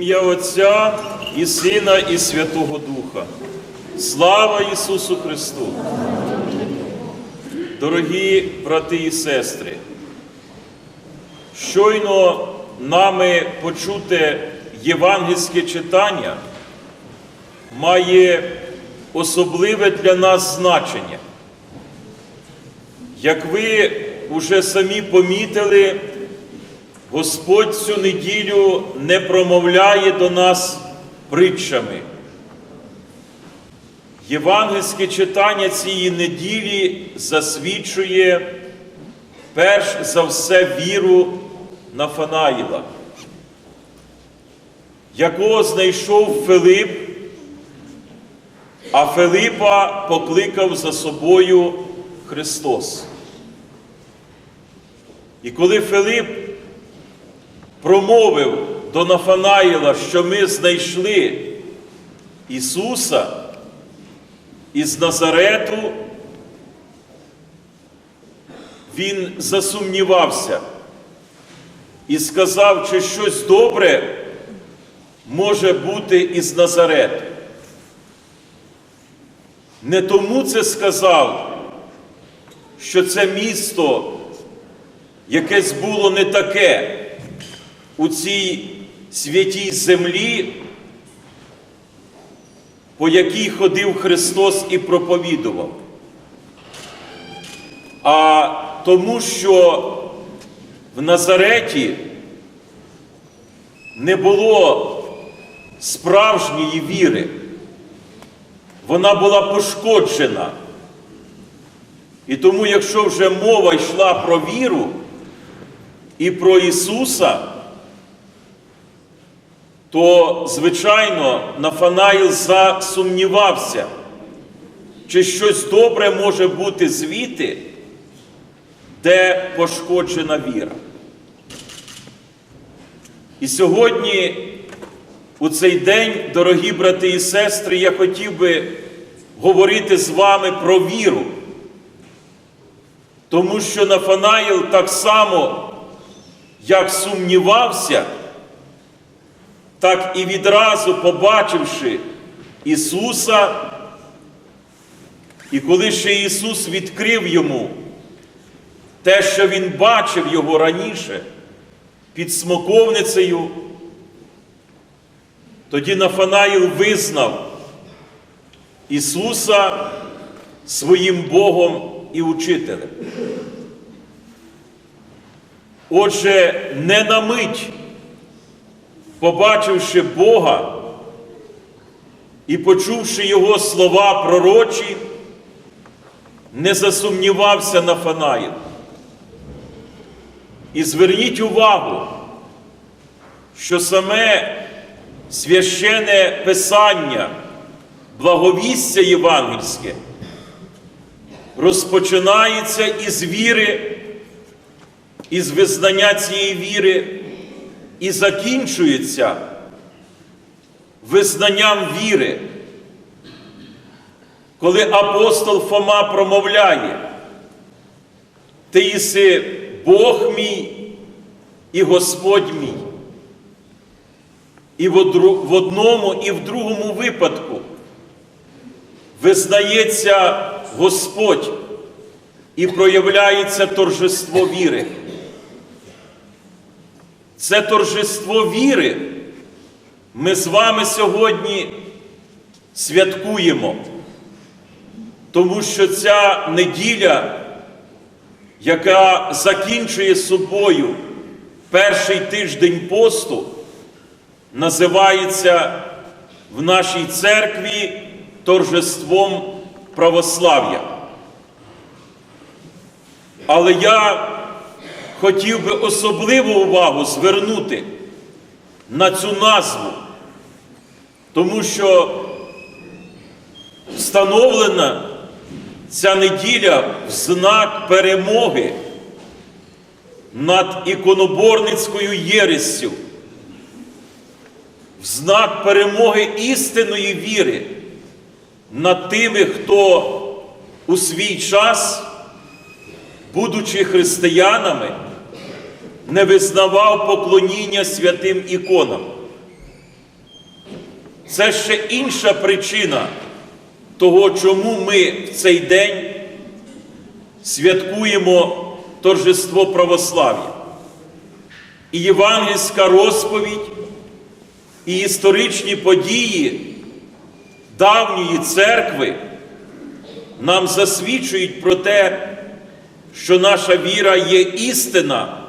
Ім'я Отця і Сина, і Святого Духа. Слава Ісусу Христу! Дорогі брати і сестри, щойно нами почуте євангельське читання має особливе для нас значення. Як ви уже самі помітили, Господь цю неділю не промовляє до нас притчами. Євангельське читання цієї неділі засвідчує перш за все віру Нафанаїла, якого знайшов Филип, а Филипа покликав за собою Христос. І коли Филип промовив до Нафанаїла, що ми знайшли Ісуса із Назарету, він засумнівався і сказав, чи щось добре може бути із Назарету. Не тому це сказав, що це місто якесь було не таке у цій святій землі, по якій ходив Христос і проповідував, а тому, що в Назареті не було справжньої віри, вона була пошкоджена. І тому, якщо вже мова йшла про віру і про Ісуса, то, звичайно, Нафанаїл засумнівався, чи щось добре може бути звідти, де пошкоджена віра. І сьогодні, у цей день, дорогі брати і сестри, я хотів би говорити з вами про віру. Тому що Нафанаїл так само, як сумнівався, так і відразу побачивши Ісуса, і коли ще Ісус відкрив йому те, що Він бачив його раніше під смоковницею, тоді Нафанаїл визнав Ісуса своїм Богом і учителем. Отже, не на мить, побачивши Бога і почувши Його слова пророчі, не засумнівався Нафанаїл. І зверніть увагу, що саме священе Писання, благовістя євангельське, розпочинається із віри, із визнання цієї віри і закінчується визнанням віри, коли апостол Фома промовляє, ти єси Бог мій і Господь мій. І в одному, і в другому випадку визнається Господь і проявляється торжество віри. Це торжество віри ми з вами сьогодні святкуємо, тому що ця неділя, яка закінчує собою перший тиждень посту, називається в нашій церкві торжеством православ'я. Але я хотів би особливу увагу звернути на цю назву, тому що встановлена ця неділя в знак перемоги над іконоборницькою єрестю, в знак перемоги істинної віри над тими, хто у свій час, будучи християнами, не визнавав поклоніння святим іконам. це ще інша причина того, чому ми в цей день святкуємо торжество православ'я. І євангельська розповідь, і історичні події давньої церкви нам засвідчують про те, що наша віра є істина,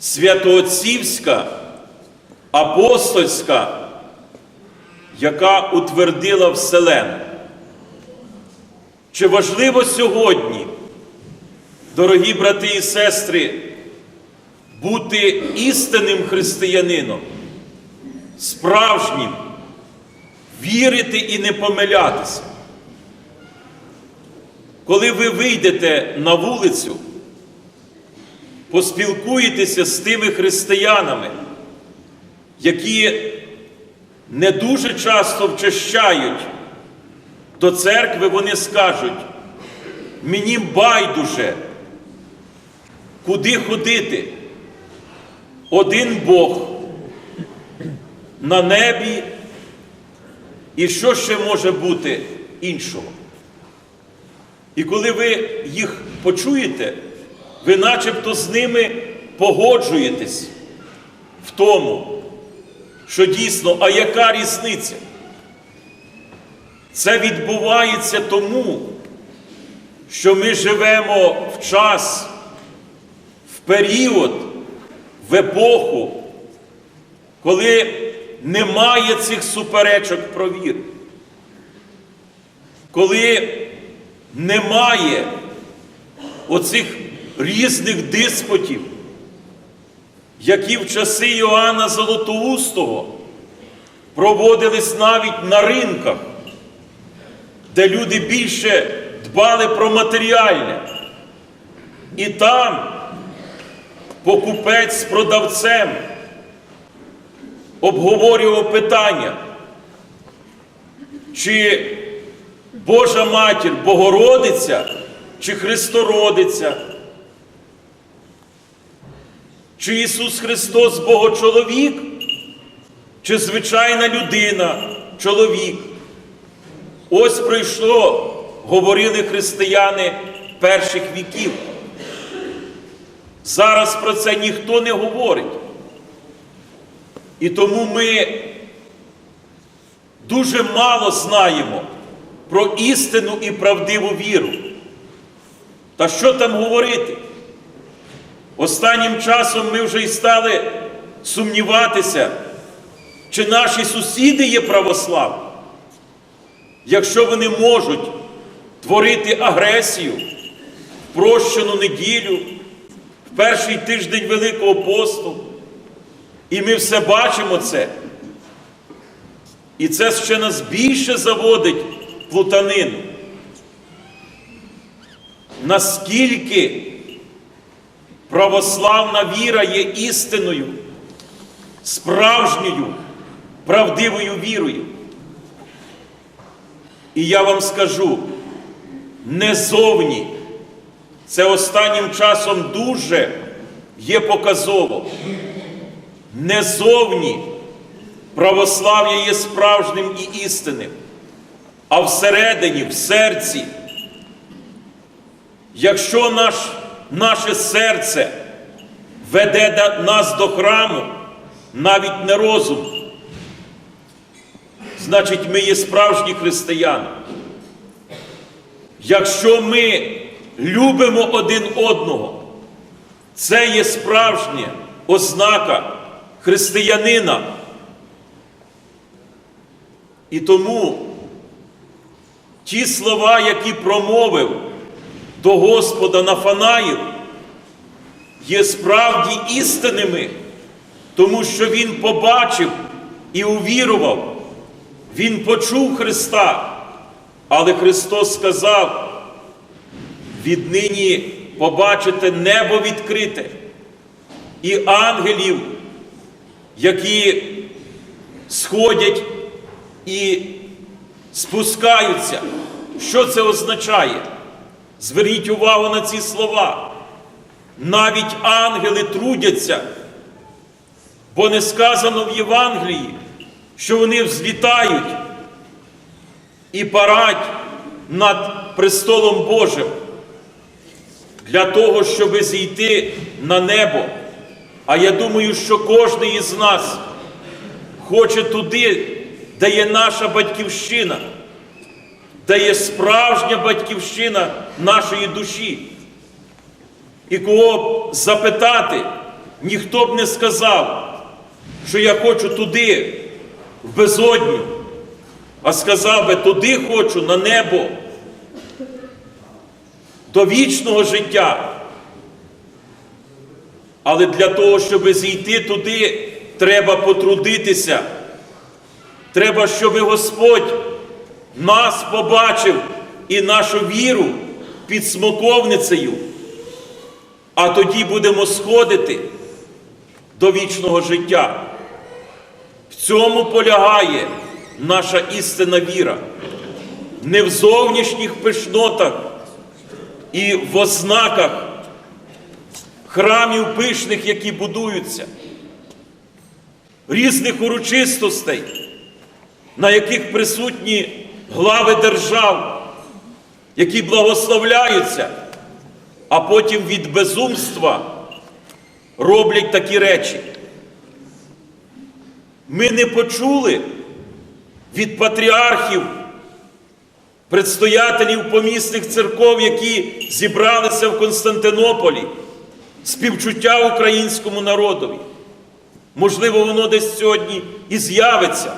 святоотцівська, апостольська, яка утвердила Вселену. Чи важливо сьогодні, дорогі брати і сестри, бути істинним християнином, справжнім, вірити і не помилятися? Коли ви вийдете на вулицю, поспілкуєтеся з тими християнами, які не дуже часто вчащають до церкви, вони скажуть, мені байдуже, куди ходити. Один Бог на небі, і що ще може бути іншого? І коли ви їх почуєте, ви начебто з ними погоджуєтесь в тому, що дійсно, а яка різниця? Це відбувається тому, що ми живемо в час, в період, в епоху, коли немає цих суперечок про віру. Коли немає оцих різних диспутів, які в часи Іоанна Золотоустого проводились навіть на ринках, де люди більше дбали про матеріальне. І там покупець з продавцем обговорював питання, чи Божа матір Богородиця чи Христородиця, чи Ісус Христос Богочоловік, чи звичайна людина, чоловік. Ось прийшло, говорили християни перших віків. Зараз про це ніхто не говорить. І тому ми дуже мало знаємо про істину і правдиву віру. Та що там говорити? Останнім часом ми вже й стали сумніватися, чи наші сусіди є православні, якщо вони можуть творити агресію в прощену неділю, в перший тиждень Великого посту. І ми все бачимо це. І це ще нас більше заводить плутанину. Наскільки православна віра є істиною, справжньою, правдивою вірою. І я вам скажу, не зовні, це останнім часом дуже є показово. Не зовні православ'я є справжнім і істинним, а всередині, в серці. Якщо наш, наше серце веде нас до храму, навіть не розум, значить ми є справжні християни. Якщо ми любимо один одного, це є справжня ознака християнина. І тому ті слова, які промовив до Господа Нафанаїв, є справді істинними, тому що він побачив і увірував, він почув Христа, але Христос сказав, віднині побачите небо відкрите і ангелів, які сходять і спускаються. Що це означає? Зверніть увагу на ці слова. Навіть ангели трудяться, бо не сказано в Євангелії, що вони взлітають і парать над престолом Божим для того, щоб зійти на небо. А я думаю, що кожен із нас хоче туди, де є наша батьківщина, де є справжня батьківщина нашої душі. І кого б запитати, ніхто б не сказав, що я хочу туди, в безодню, а сказав би, туди хочу на небо, до вічного життя. Але для того, щоб зійти туди, треба потрудитися. Треба, щоб Господь нас побачив і нашу віру під смоковницею. А тоді будемо сходити до вічного життя. В цьому полягає наша істинна віра. Не в зовнішніх пишнотах і в ознаках храмів пишних, які будуються, різних урочистостей, на яких присутні глави держав, які благословляються, а потім від безумства роблять такі речі. Ми не почули від патріархів, предстоятелів помісних церков, які зібралися в Константинополі, співчуття українському народові. Можливо, воно десь сьогодні і з'явиться,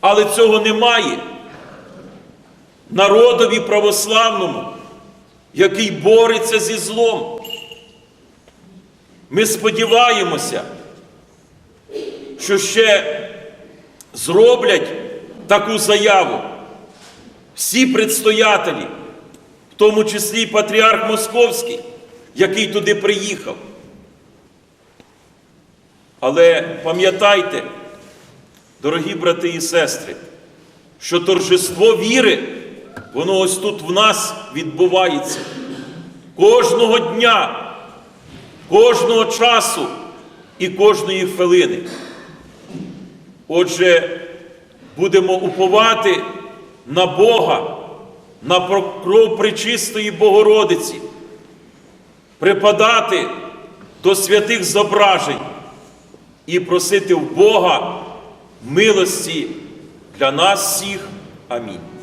але цього немає. Народові православному, який бореться зі злом. Ми сподіваємося, що ще зроблять таку заяву всі предстоятелі, в тому числі і патріарх Московський, який туди приїхав. Але пам'ятайте, дорогі брати і сестри, що торжество віри, воно ось тут в нас відбувається кожного дня, кожного часу і кожної хвилини. Отже, будемо уповати на Бога, на кров пречистої Богородиці, припадати до святих зображень і просити в Бога милості для нас всіх. Амінь.